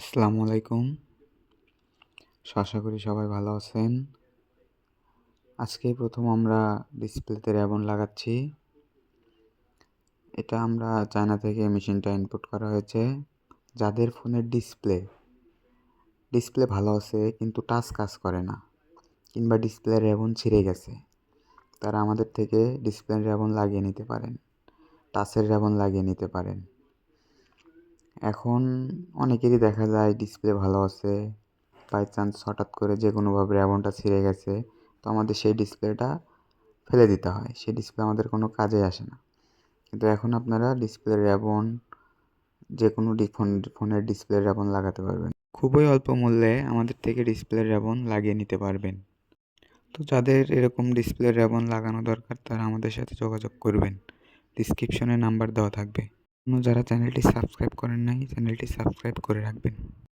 আসসালামু আলাইকুম। আশা করি সবাই ভালো আছেন। আজকে প্রথম আমরা ডিসপ্লেতে র্যাবন লাগাচ্ছি। এটা আমরা চায়না থেকে মেশিনটা ইনপুট করা হয়েছে। যাদের ফোনের ডিসপ্লে ডিসপ্লে ভালো আছে কিন্তু টাচ কাজ করে না কিংবা ডিসপ্লে র্যাবন ছিঁড়ে গেছে, তারা আমাদের থেকে ডিসপ্লে র্যাবন লাগিয়ে নিতে পারেন টাচের র্যাবন লাগিয়ে নিতে পারেন। এখন অনেকেরই দেখা যায় ডিসপ্লে ভালো আছে। বাই চান্স হঠাৎ করে যে কোনোভাবে র্যাবনটা ছিঁড়ে গেছে, তো আমাদের সেই ডিসপ্লেটা ফেলে দিতে হয়। সেই ডিসপ্লে আমাদের কোনো কাজে আসে না। কিন্তু এখন আপনারা ডিসপ্লে র্যাবন যে কোনো ফোন, ফোনের ডিসপ্লে র্যাবন লাগাতে পারবেন। খুবই অল্প মূল্যে আমাদের থেকে ডিসপ্লে র্যাবন লাগিয়ে নিতে পারবেন। তো যাদের এরকম ডিসপ্লে র্যাবন লাগানো দরকার, তারা আমাদের সাথে যোগাযোগ করবেন। ডিসক্রিপশনে নাম্বার দেওয়া থাকবে। যারা চ্যানেলটি সাবস্ক্রাইব করেন নাই চ্যানেলটি সাবস্ক্রাইব করে রাখবেন।